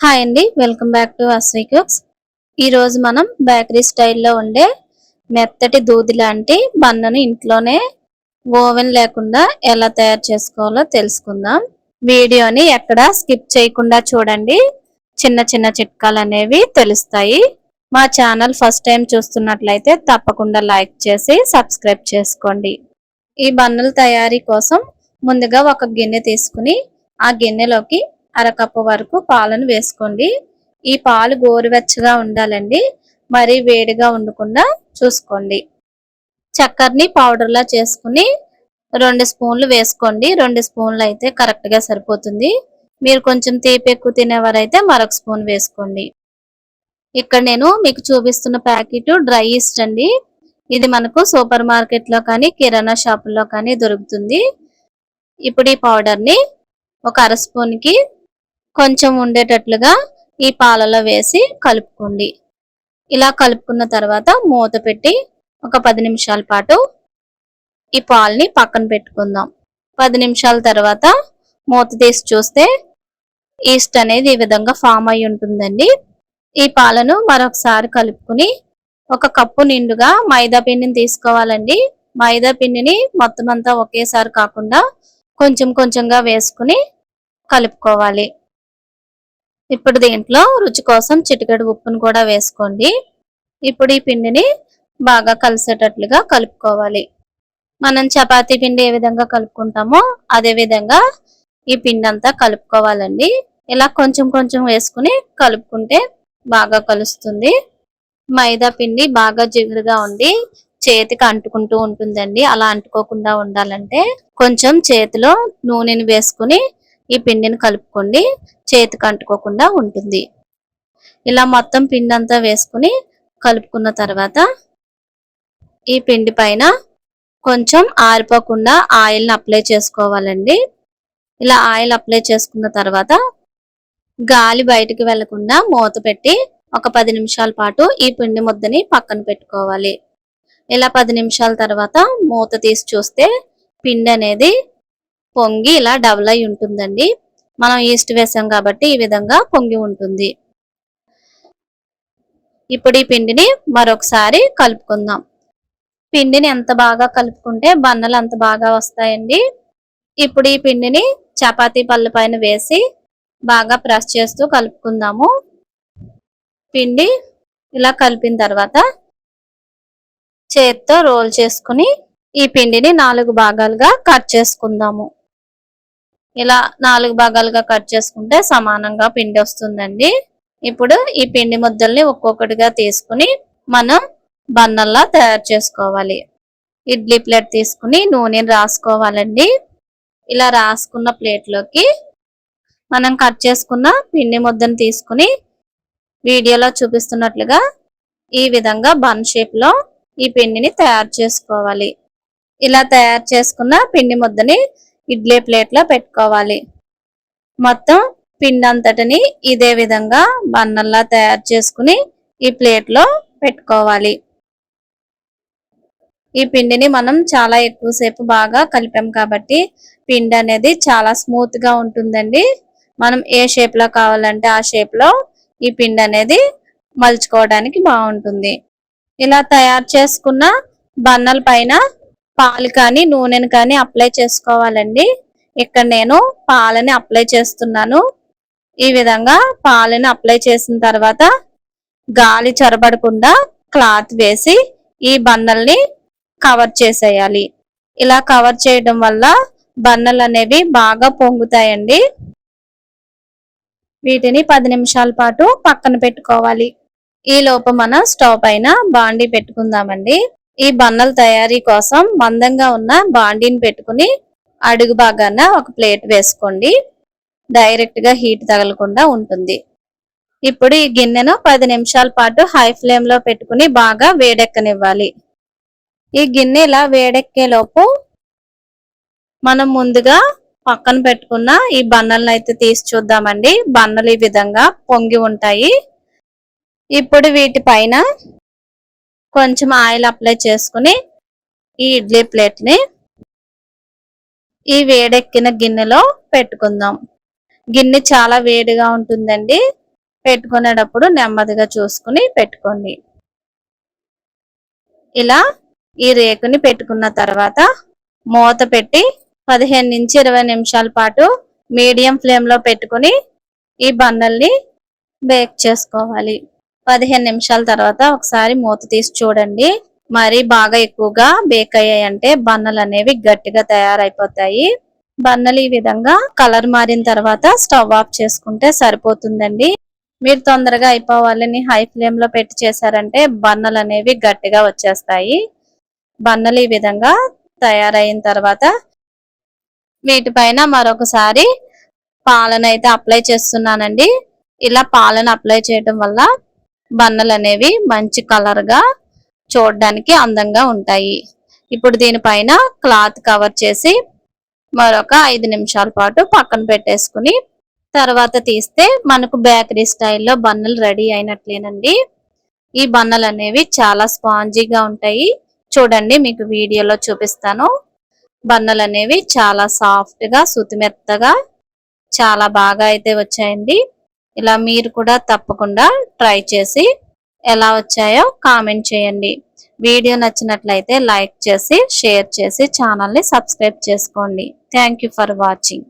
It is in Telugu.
హాయ్ అండి welcome back to Ashree cooks. ఈరోజు మనం బేకరీ స్టైల్లో ఉండే మెత్తటి దూది లాంటి బన్నను ఇంట్లోనే ఓవెన్ లేకుండా ఎలా తయారు చేసుకోవాలో తెలుసుకుందాం. వీడియోని ఎక్కడ స్కిప్ చేయకుండా చూడండి. చిన్న చిన్న చిట్కాలు అనేవి తెలుస్తాయి. మా ఛానల్ ఫస్ట్ టైం చూస్తున్నట్లయితే తప్పకుండా లైక్ చేసి సబ్స్క్రైబ్ చేసుకోండి. ఈ బన్నుల తయారీ కోసం ముందుగా ఒక గిన్నె తీసుకుని ఆ గిన్నెలోకి అరకప్పు వరకు పాలను వేసుకోండి. ఈ పాలు గోరువెచ్చగా ఉండాలండి. మరి వేడిగా ఉండకుండా చూసుకోండి. చక్కెరని పౌడర్లా చేసుకుని రెండు స్పూన్లు వేసుకోండి. రెండు స్పూన్లు అయితే కరెక్ట్గా సరిపోతుంది. మీరు కొంచెం తీపి ఎక్కువ తినేవారైతే మరొక స్పూన్ వేసుకోండి. ఇక్కడ నేను మీకు చూపిస్తున్న ప్యాకెట్ డ్రై ఈస్ట్ అండి. ఇది మనకు సూపర్ మార్కెట్లో కానీ కిరాణా షాపుల్లో కానీ దొరుకుతుంది. ఇప్పుడు ఈ పౌడర్ని ఒక అర స్పూన్కి కొంచెం ఉండేటట్లుగా ఈ పాలలో వేసి కలుపుకోండి. ఇలా కలుపుకున్న తర్వాత మూత పెట్టి ఒక పది నిమిషాల పాటు ఈ పాలని పక్కన పెట్టుకుందాం. పది నిమిషాల తర్వాత మూత తీసి చూస్తే ఈస్ట్ అనేది ఈ విధంగా ఫామ్ అయి ఉంటుందండి. ఈ పాలను మరొకసారి కలుపుకుని ఒక కప్పు నిండుగా మైదా పిండిని తీసుకోవాలండి. మైదా పిండిని మొత్తం అంతా ఒకేసారి కాకుండా కొంచెం కొంచెంగా వేసుకుని కలుపుకోవాలి. ఇప్పుడు దీంట్లో రుచి కోసం చిటికెడు ఉప్పును కూడా వేసుకోండి. ఇప్పుడు ఈ పిండిని బాగా కలిసేటట్లుగా కలుపుకోవాలి. మనం చపాతీ పిండి ఏ విధంగా కలుపుకుంటామో అదే విధంగా ఈ పిండి అంతా కలుపుకోవాలండి. ఇలా కొంచెం కొంచెం వేసుకుని కలుపుకుంటే బాగా కలుస్తుంది. మైదా పిండి బాగా జిగురుగా ఉండి చేతికి అంటుకుంటూ ఉంటుందండి. అలా అంటుకోకుండా ఉండాలంటే కొంచెం చేతిలో నూనెని వేసుకుని ఈ పిండిని కలుపుకోండి. చేతికి అంటుకోకుండా ఉంటుంది. ఇలా మొత్తం పిండి అంతా వేసుకుని కలుపుకున్న తర్వాత ఈ పిండి పైన కొంచెం ఆరిపోకుండా ఆయిల్ని అప్లై చేసుకోవాలండి. ఇలా ఆయిల్ అప్లై చేసుకున్న తర్వాత గాలి బయటికి వెళ్ళకుండా మూత పెట్టి ఒక పది నిమిషాల పాటు ఈ పిండి ముద్దని పక్కన పెట్టుకోవాలి. ఇలా పది నిమిషాల తర్వాత మూత తీసి చూస్తే పిండి అనేది పొంగి ఇలా డబుల్ అయి ఉంటుందండి. మనం ఈస్ట్ వేసాం కాబట్టి ఈ విధంగా పొంగి ఉంటుంది. ఇప్పుడు ఈ పిండిని మరొకసారి కలుపుకుందాం. పిండిని ఎంత బాగా కలుపుకుంటే బన్నలు అంత బాగా వస్తాయండి. ఇప్పుడు ఈ పిండిని చపాతీ పళ్ళు పైన వేసి బాగా ప్రెస్ చేస్తూ కలుపుకుందాము. పిండి ఇలా కలిపిన తర్వాత చేత్తో రోల్ చేసుకుని ఈ పిండిని నాలుగు భాగాలుగా కట్ చేసుకుందాము. ఇలా నాలుగు భాగాలుగా కట్ చేసుకుంటే సమానంగా పిండి వస్తుందండి. ఇప్పుడు ఈ పిండి ముద్దల్ని ఒక్కొక్కటిగా తీసుకుని మనం బన్నల్లా తయారు చేసుకోవాలి. ఇడ్లీ ప్లేట్ తీసుకుని నూనెని రాసుకోవాలండి. ఇలా రాసుకున్న ప్లేట్లోకి మనం కట్ చేసుకున్న పిండి ముద్దను తీసుకుని వీడియోలో చూపిస్తున్నట్లుగా ఈ విధంగా బన్ షేప్లో ఈ పిండిని తయారు చేసుకోవాలి. ఇలా తయారు చేసుకున్న పిండి ముద్దని ఇడ్లీ ప్లేట్లో పెట్టుకోవాలి. మొత్తం పిండి అంతటిని ఇదే విధంగా బన్నల్లా తయారు చేసుకుని ఈ ప్లేట్లో పెట్టుకోవాలి. ఈ పిండిని మనం చాలా ఎక్కువసేపు బాగా కలిపాం కాబట్టి పిండి అనేది చాలా స్మూత్గా ఉంటుందండి. మనం ఏ షేప్లో కావాలంటే ఆ షేప్లో ఈ పిండి అనేది మలుచుకోవడానికి బాగుంటుంది. ఇలా తయారు చేసుకున్న బన్నల పైన పాలు కానీ నూనెను కానీ అప్లై చేసుకోవాలండి. ఇక్కడ నేను పాలని అప్లై చేస్తున్నాను. ఈ విధంగా పాలని అప్లై చేసిన తర్వాత గాలి చొరబడకుండా క్లాత్ వేసి ఈ బన్నల్ని కవర్ చేసేయాలి. ఇలా కవర్ చేయడం వల్ల బన్నలు అనేవి బాగా పొంగుతాయండి. వీటిని పది నిమిషాల పాటు పక్కన పెట్టుకోవాలి. ఈ లోపు మనం స్టవ్ పైన బాండీ పెట్టుకుందామండి. ఈ బన్నల తయారీ కోసం మందంగా ఉన్న బాండీని పెట్టుకుని అడుగు భాగాన ఒక ప్లేట్ వేసుకోండి. డైరెక్ట్గా హీట్ తగలకుండా ఉంటుంది. ఇప్పుడు ఈ గిన్నెను పది నిమిషాల పాటు హై ఫ్లేమ్లో పెట్టుకుని బాగా వేడెక్కనివ్వాలి. ఈ గిన్నె ఇలా వేడెక్కేలోపు మనం ముందుగా పక్కన పెట్టుకున్న ఈ బన్నలను అయితే తీసి చూద్దామండి. బన్నలు ఈ విధంగా పొంగి ఉంటాయి. ఇప్పుడు వీటి పైన కొంచెం ఆయిల్ అప్లై చేసుకుని ఈ ఇడ్లీ ప్లేట్ని ఈ వేడెక్కిన గిన్నెలో పెట్టుకుందాం. గిన్నె చాలా వేడిగా ఉంటుందండి. పెట్టుకునేటప్పుడు నెమ్మదిగా చూసుకుని పెట్టుకోండి. ఇలా ఈ రేకుని పెట్టుకున్న తర్వాత మూత పెట్టి పదిహేను నుంచి ఇరవై నిమిషాల పాటు మీడియం ఫ్లేమ్లో పెట్టుకుని ఈ బన్నల్ని బేక్ చేసుకోవాలి. పదిహేను నిమిషాల తర్వాత ఒకసారి మూత తీసి చూడండి. మరి బాగా ఎక్కువగా బేక్ అయ్యాయంటే బన్నలు అనేవి గట్టిగా తయారైపోతాయి. బన్నలు ఈ విధంగా కలర్ మారిన తర్వాత స్టవ్ ఆఫ్ చేసుకుంటే సరిపోతుందండి. మీరు తొందరగా అయిపోవాలని హై ఫ్లేమ్లో పెట్టి చేశారంటే బన్నలు అనేవి గట్టిగా వచ్చేస్తాయి. బన్నలు ఈ విధంగా తయారైన తర్వాత వీటిపైన మరొకసారి పాలను అయితే అప్లై చేస్తున్నానండి. ఇలా పాలను అప్లై చేయడం వల్ల బన్నలు అనేవి మంచి కలర్గా చూడడానికి అందంగా ఉంటాయి. ఇప్పుడు దీనిపైన క్లాత్ కవర్ చేసి మరొక ఐదు నిమిషాల పాటు పక్కన పెట్టేసుకుని తర్వాత తీస్తే మనకు బేకరీ స్టైల్లో బన్నలు రెడీ అయినట్లేనండి. ఈ బన్నలు అనేవి చాలా స్పాంజీగా ఉంటాయి. చూడండి మీకు వీడియోలో చూపిస్తాను. బన్నలు అనేవి చాలా సాఫ్ట్గా సుతిమెత్తగా చాలా బాగా అయితే వచ్చాయండి. ఇలా మీరు కూడా తప్పకుండా ట్రై చేసి ఎలా వచ్చాయో కామెంట్ చేయండి. వీడియో నచ్చినట్లయితే లైక్ చేసి షేర్ చేసి ఛానల్ని సబ్స్క్రైబ్ చేసుకోండి. Thank for watching